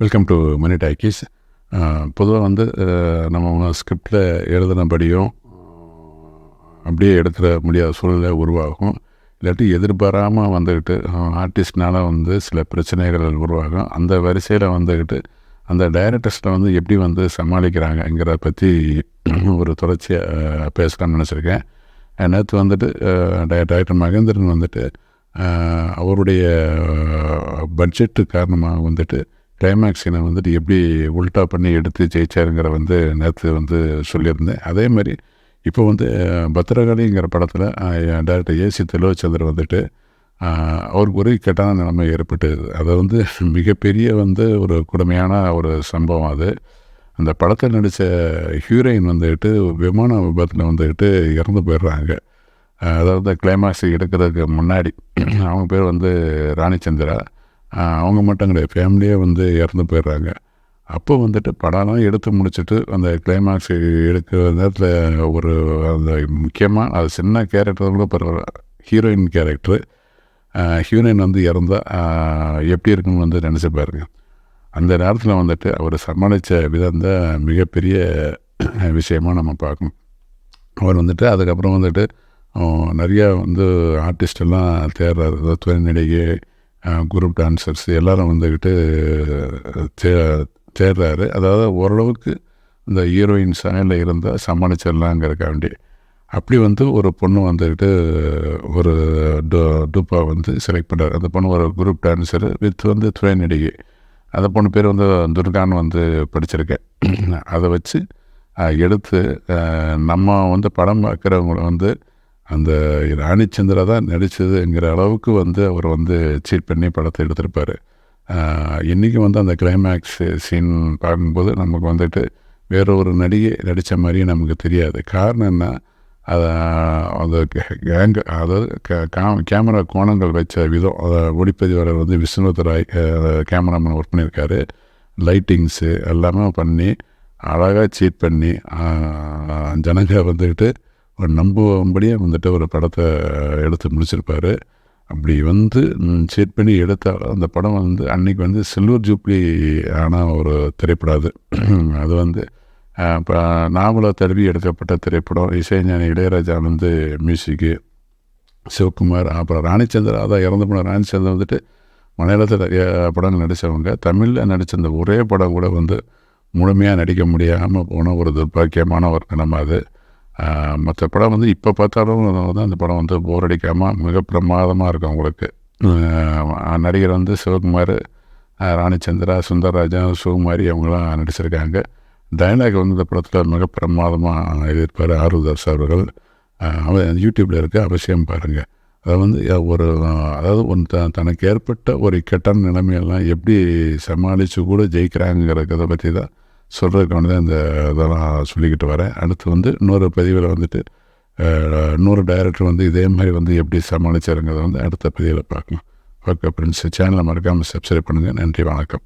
Welcome to money talkies பொதுவாக வந்து uh, நம்ம ஸ்கிரிப்டில் எழுதினபடியும் uh, அப்படியே எடுத்துட முடியாத சூழ்நிலை உருவாகும். இல்லாட்டி எதிர்பாராமல் வந்துக்கிட்டு ஆர்டிஸ்ட்னால் வந்து சில பிரச்சனைகள் உருவாகும். அந்த வரிசையில் வந்துக்கிட்டு அந்த டைரக்டர்ஸில் வந்து எப்படி வந்து சமாளிக்கிறாங்கங்கிறத பற்றி ஒரு தொடர்ச்சியாக பேசலாம்னு நினச்சிருக்கேன். நேற்று வந்துட்டு டைரக்டர் மகேந்திரன் வந்துட்டு அவருடைய பட்ஜெட்டு காரணமாக வந்துட்டு கிளைமேக்ஸினை வந்துட்டு எப்படி உல்டா பண்ணி எடுத்து ஜெயிச்சாருங்கிற வந்து நேற்று வந்து சொல்லியிருந்தேன். அதே மாதிரி இப்போ வந்து பத்திரகாளிங்கிற படத்தில் டேரக்டர் ஏசி தெலுவச்சந்திரன் வந்துட்டு அவருக்கு ஒரு கெட்டான நிலைமை ஏற்பட்டது. அதை வந்து மிகப்பெரிய வந்து ஒரு கொடுமையான ஒரு சம்பவம் அது. அந்த படத்தில் நடித்த ஹீரோயின் வந்துக்கிட்டு விமான விபத்தில் வந்துக்கிட்டு இறந்து போயிடுறாங்க. அதாவது கிளைமாக்ஸ் எடுக்கிறதுக்கு முன்னாடி அவங்க பேர் வந்து ராணிச்சந்திரா. அவங்க மட்டும் கிடையாது. ஃபேமிலியே வந்து இறந்து போயிடுறாங்க. அப்போ வந்துட்டு படம்லாம் எடுத்து முடிச்சுட்டு அந்த கிளைமேக்ஸ் எடுக்கிற நேரத்தில் ஒரு அந்த முக்கியமாக அது சின்ன கேரக்டர் கூட பரவாயில்ல. ஹீரோயின் கேரக்டர் ஹீரோயின் வந்து இறந்தா எப்படி இருக்குன்னு வந்து நினச்சி பாருங்க. அந்த நேரத்தில் வந்துட்டு அவர் சமாளித்த விதம் தான் மிகப்பெரிய விஷயமாக நம்ம பார்க்கணும். அவர் வந்துட்டு அதுக்கப்புறம் வந்துட்டு நிறையா வந்து ஆர்டிஸ்டெல்லாம் தேடுறாரு. அதாவது துணை நடிகை குரூப் டான்சர்ஸ் எல்லோரும் வந்துக்கிட்டு தே சேர்றாரு அதாவது ஓரளவுக்கு இந்த ஹீரோயின் சனையில் இருந்தால் சமாளிச்சிடலாங்கிறக்காண்டி அப்படி வந்து ஒரு பொண்ணு வந்துக்கிட்டு ஒரு டு டூப்பா வந்து செலக்ட் பண்ணுறாரு அந்த பொண்ணு ஒரு குரூப் டான்ஸர் வித் வந்து துணை நடிகை. அந்த பொண்ணு பேர் வந்து துர்கான்னு வந்து படிச்சிருக்கேன் அதை வச்சு எடுத்து நம்ம வந்து படம் பார்க்குறவங்கள வந்து அந்த ராணிச்சந்திரா தான் நடித்ததுங்கிற அளவுக்கு வந்து அவர் வந்து சீட் பண்ணி படத்தை எடுத்திருப்பார். இன்றைக்கி வந்து அந்த கிளைமேக்ஸ் சீன் பார்க்கும்போது நமக்கு வந்துட்டு வேற ஒரு நடிகை நடித்த மாதிரியே நமக்கு தெரியாது. காரணம் என்ன? அதை அந்த கேங்க அதாவது கா- கேமரா கோணங்கள் வச்ச விதம் அதை ஒளிப்பதிவாளர் வந்து விஸ்வநாத் ராய் கேமராமேன் ஒர்க் பண்ணியிருக்காரு. லைட்டிங்ஸு எல்லாமே பண்ணி அழகாக சீட் பண்ணி ஜனங்க வந்துக்கிட்டு ஒரு நம்பும்படியே வந்துட்டு ஒரு படத்தை எடுத்து முடிச்சிருப்பார். அப்படி வந்து செட் பண்ணி எடுத்தால் அந்த படம் வந்து அன்னைக்கு வந்து சில்வர் ஜூப்ளி ஆன ஒரு திரைப்படம் அது. அது வந்து இப்போ நாவலை தழுவி எடுக்கப்பட்ட திரைப்படம். இசைஞானி இளையராஜா வந்து மியூசிக்கு சிவகுமார் அப்புறம் ராணிச்சந்திரன் அதான் இறந்து போன ராணிச்சந்திரன் வந்துட்டு மலையாளத்தில் நிறைய படங்கள் நடித்தவங்க தமிழில் நடித்த அந்த ஒரே படம் கூட வந்து முழுமையாக நடிக்க முடியாமல் போன ஒரு துர்பாக்கியமான ஒரு நிலைமை அது. மற்ற படம் வந்து இப்போ பார்த்தாலும் வந்து அந்த படம் வந்து போர் அடிக்காமல் மிக பிரமாதமாக இருக்கும் உங்களுக்கு. நடிகர் வந்து சிவகுமார் ராணிச்சந்திரா சுந்தரராஜன் சிவகுமாரி அவங்களாம் நடிச்சிருக்காங்க. டைலாக் வந்து இந்த படத்தில் மிக பிரமாதமாக எழுதியிருப்பார் ஆர்வதாஸ் அவர்கள். அவன் யூடியூப்பில் இருக்க அவசியம் பாருங்கள் அதை வந்து ஒரு அதாவது ஒன் த தனக்கு ஏற்பட்ட ஒரு இக்கட்டான நிலைமையெல்லாம் எப்படி சமாளித்து கூட ஜெயிக்கிறாங்கிறத பற்றி தான் சொல்கிறதுக்கு வந்து இந்த இதெல்லாம் சொல்லிக்கிட்டு வரேன். அடுத்து வந்து இன்னொரு பதிவில் வந்துட்டு இன்னொரு டைரக்டர் வந்து இதே மாதிரி வந்து எப்படி சமாளிச்சாருங்கிறத வந்து அடுத்த பதிவில் பார்க்கலாம். ஓகே ஃப்ரெண்ட்ஸ் சேனலை மறக்காமல் சப்ஸ்கிரைப் பண்ணுங்கள் நன்றி வணக்கம்.